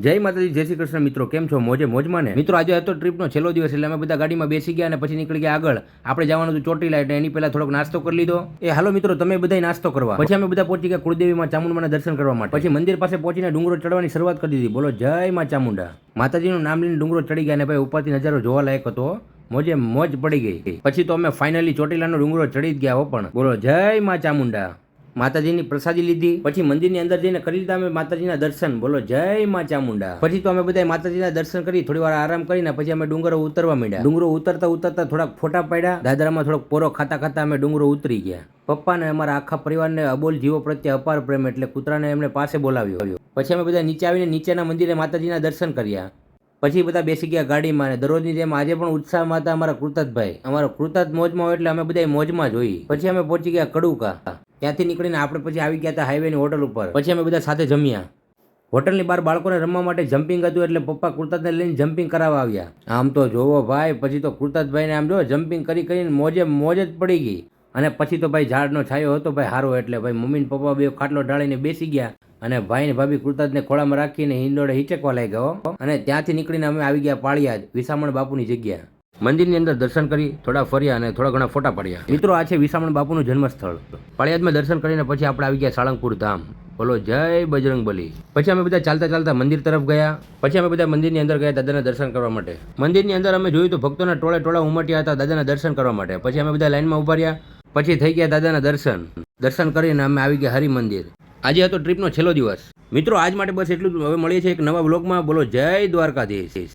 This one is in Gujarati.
જય માતાજી, જય શ્રી કૃષ્ણ. મિત્રો, કેમ છો? મોજે મોજમાં ને? મિત્રો, આજે હતો ટ્રીપનો છેલ્લો દિવસ એટલે અમે બધા ગાડીમાં બેસી ગયા અને પછી નીકળી ગયા આગળ. આપણે જવાનું હતું ચોટીલા એટલે એની પહેલા થોડોક નાસ્તો કરી લીધો. એ, હાલો મિત્રો, તમે બધા નાસ્તો કરવા. પછી અમે બધા પહોંચી ગયા કુળદેવીમાં ચામુંડાના દર્શન કરવા માટે. પછી મંદિર પાસે પહોંચીને ડુંગરો ચડવાની શરૂઆત કરી દીધી. બોલો, જય માં ચામુંડા. માતાજીનું નામ લઈને ડુંગરો ચડી ગયા અને ભાઈ ઉપરથી નજારો જોવા લાયક હતો. મોજે મોજ પડી ગઈ. પછી તો અમે ફાઇનલી ચોટીલાનો ડુંગરો ચડી જ ગયા હો પણ. બોલો, જય માં ચામુંડા. માતાજીની પ્રસાદી લીધી. પછી મંદિરની અંદર જઈને કરી લીધા. અમે માતાજીના દર્શન. બોલો, જય માં ચામુંડા. પછી તો અમે બધા માતાજીના દર્શન કરી થોડી વાર આરામ કરીને પછી અમે ડુંગરો ઉતરવા માંડ્યા. ડુંગરો ઉતરતા ઉતરતા થોડાક ફોટા પાડ્યા. દાદરામાં થોડોક પોરો ખાતા ખાતા અમે ડુંગરો ઉતરી ગયા. પપ્પાને અમારા આખા પરિવારને અબોલ જીવો પ્રત્યે અપાર પ્રેમ એટલે કૂતરાને એમને પાસે બોલાવ્યો. પછી અમે બધા નીચે આવીને નીચેના મંદિરે માતાજીના દર્શન કર્યા. પછી બધા બેસી ગયા ગાડીમાં અને દરરોજની જેમ આજે પણ ઉત્સાહમાં હતા અમારા કૃતજભાઈ અમારો કૃતજ મોજમાં હોય એટલે અમે બધા મોજમાં જોઈ પછી અમે પહોંચી ગયા કડુકા. ત્યાંથી નીકળીને આપણે પછી આવી ગયા હતા હાઈવેની હોટલ ઉપર. પછી અમે બધા સાથે જમ્યા. હોટલની બહાર બાળકોને રમવા માટે જમ્પિંગ હતું એટલે પપ્પા કુર્તાને લઈને જમ્પિંગ કરાવવા આવ્યા. આમ તો જોવો ભાઈ, પછી તો કુર્તાતભાઈને આમ જો જમ્પિંગ કરી કરીને મોજે મોજ જ પડી ગઈ. અને પછી તો ભાઈ ઝાડનો છાયો હતો ભાઈ હારો, એટલે ભાઈ મમ્મી પપ્પા બે ખાટલો ઢાળીને બેસી ગયા. અને ભાઈ ને ભાભી કુર્તાતને ખોળામાં રાખીને હિંડોળે હિચકવા લઈ ગયો અને ત્યાંથી નીકળીને અમે આવી ગયા પાળિયાદ વિસામણ બાપુની જગ્યા. મંદિરની અંદર દર્શન કરી થોડા ફર્યા અને થોડા ઘણા ફોટા પડ્યા. મિત્રો, આ છે વિસામણ બાપુનું જન્મસ્થળ. પાળિયાદમાં દર્શન કરીને પછી આપણે આવી ગયા સાળંગપુર ધામ. બોલો, જય બજરંગ બલી. પછી અમે બધા ચાલતા ચાલતા મંદિર તરફ ગયા. પછી અમે બધા મંદિરની અંદર ગયા દાદાના દર્શન કરવા માટે. મંદિરની અંદર અમે જોયું તો ભક્તોના ટોળે ટોળા ઉમટ્યા હતા દાદાના દર્શન કરવા માટે. પછી અમે બધા લાઈનમાં ઊભા રહ્યા. પછી થઈ ગયા દાદાના દર્શન. દર્શન કરીને અમે આવી ગયા હરિ મંદિર. આજે હતો ટ્રીપનો છેલ્લો દિવસ. મિત્રો, આજ માટે બસ એટલું જ. હવે મળીએ છીએ એક નવા બ્લોગમાં બોલો, જય દ્વારકાધીશ.